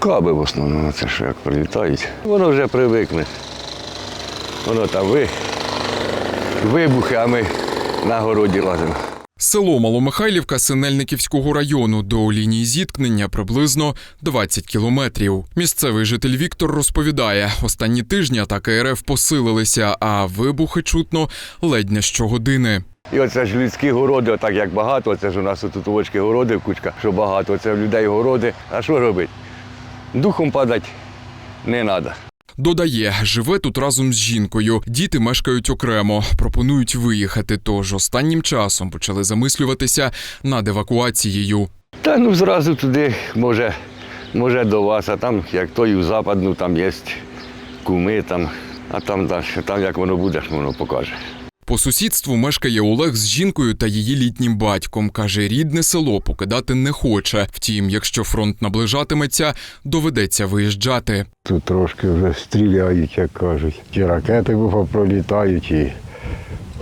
Каби в основному, це що як прилітають. Воно вже привикне. Воно там ви, вибухи, а ми на городі лазимо. Село Маломихайлівка Синельниківського району до лінії зіткнення приблизно 20 кілометрів. Місцевий житель Віктор розповідає, останні тижні атаки РФ посилилися, а вибухи чутно ледь не щогодини. І оце ж людські городи, отак як багато, це ж у нас тут овочки городи, кучка, що багато, це в людей городи. А що робити? Духом падати не треба. Додає, живе тут разом з жінкою. Діти мешкають окремо, пропонують виїхати. Тож останнім часом почали замислюватися над евакуацією. Та ну зразу туди, може, може до вас, а там, як той у западну, там є куми, там, а там далі, там як воно буде, воно покаже. По сусідству мешкає Олег з жінкою та її літнім батьком. Каже, рідне село покидати не хоче. Втім, якщо фронт наближатиметься, доведеться виїжджати. Тут трошки вже стріляють, як кажуть. Ті ракети бува пролітають, і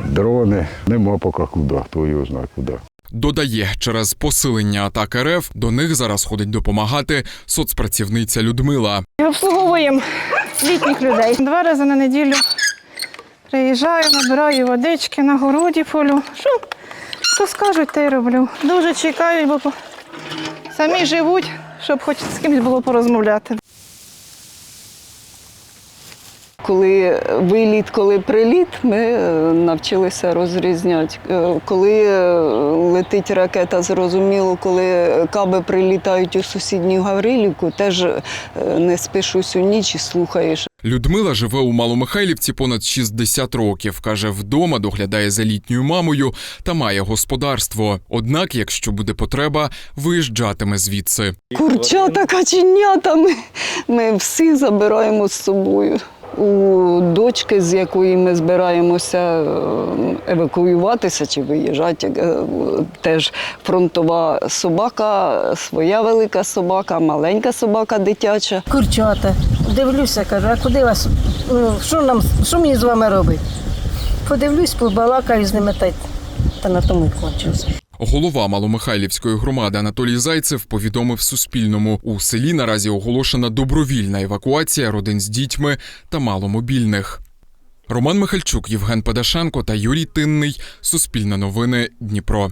дрони. Нема поки куди, хто його знає куди. Додає, через посилення атак РФ до них зараз ходить допомагати соцпрацівниця Людмила. Обслуговуємо літніх людей. Два рази на неділю приїжджаю, набираю водички на городі полю. Що, що скажуть, те й роблю. Дуже чекають, бо самі живуть, щоб хоч з кимось було порозмовляти. Коли виліт, коли приліт, ми е, навчилися розрізняти. Е, Коли е, летить ракета, зрозуміло, коли каби прилітають у сусідню Гаврилівку, теж не спиш усю ніч і слухаєш. Людмила живе у Маломихайлівці понад 60 років. каже, вдома доглядає за літньою мамою та має господарство. Однак, якщо буде потреба, виїжджатиме звідси. Курчата, каченята, ми, ми всіх забираємо з собою. У дочки, з якої ми збираємося е, евакуюватися чи виїжджати, е, теж фронтова собака, своя велика собака, маленька собака дитяча. Курчата. Дивлюся, кажу, а куди вас? Ну, що нам, що мені з вами робити? Подивлюсь, побалакаю з ними та, та на тому й кончився. Голова Маломихайлівської громади Анатолій Зайцев повідомив Суспільному. У селі наразі оголошена добровільна евакуація родин з дітьми та маломобільних. Роман Михальчук, Євген Падашенко та Юрій Тинний. Суспільне новини Дніпро.